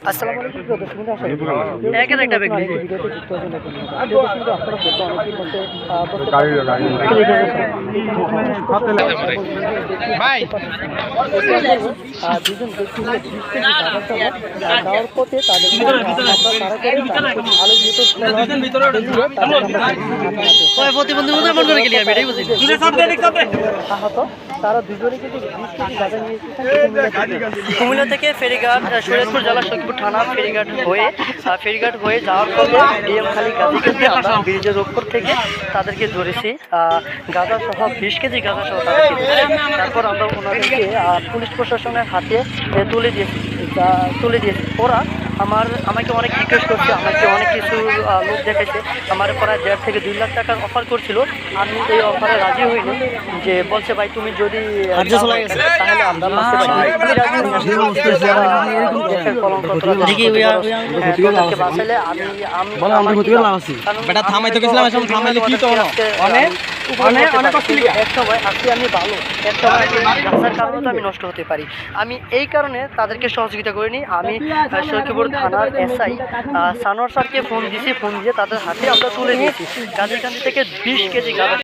আসসালামু আলাইকুম একটা ব্যক্তি ভিডিওতে যুক্ত ভাই। দুজন ব্যক্তি যাওয়ার পথে তাদের তারা আহত দুজনে কিন্তু কুমিল্লা থেকে ফেরিঘাট শরীয়তপুর জেলা সৈয়দপুর থানা ফেরিঘাট হয়ে ফেরিঘাট হয়ে যাওয়ার পরে ডিএম খালি গাজীকে আমরা ব্রিজের ওপর থেকে তাদেরকে ধরেছি। গাঁজা সহ বিশ কেজি গাঁজা সহ তাদেরকে তারপর আমরা ওনাদেরকে পুলিশ প্রশাসনের হাতে তুলে দিয়েছি। তুলে দিয়েছি। ওরা আমার আমাকে অনেক রিকোয়েস্ট করছে আমাকে অনেক কিছু লোক দেখেছে আমার প্রায় দেড় থেকে দুই লাখ টাকার অফার করছিল। আমি এই অফারে রাজি হইনি যে বলছে ভাই তুমি যদি তাহলে আমরা বাঁচতে পারি। আমি আমি আমি তো গেছিলাম, থামাইলে কি তো? অনেক এক সময় আজকে আমি ভালো। এক সময় রাস্তার কারণে তো আমি নষ্ট হতে পারি। আমি এই কারণে তাদেরকে সহযোগিতা করিনি। আমি সৈয়দপুর থানার এসআই সানোয়ার স্যারকে ফোন দিয়েছি। ফোন দিয়ে তাদের হাতে আমরা তুলে দিয়েছি। গাজীকান্দি থেকে বিশ কেজি গাঁজা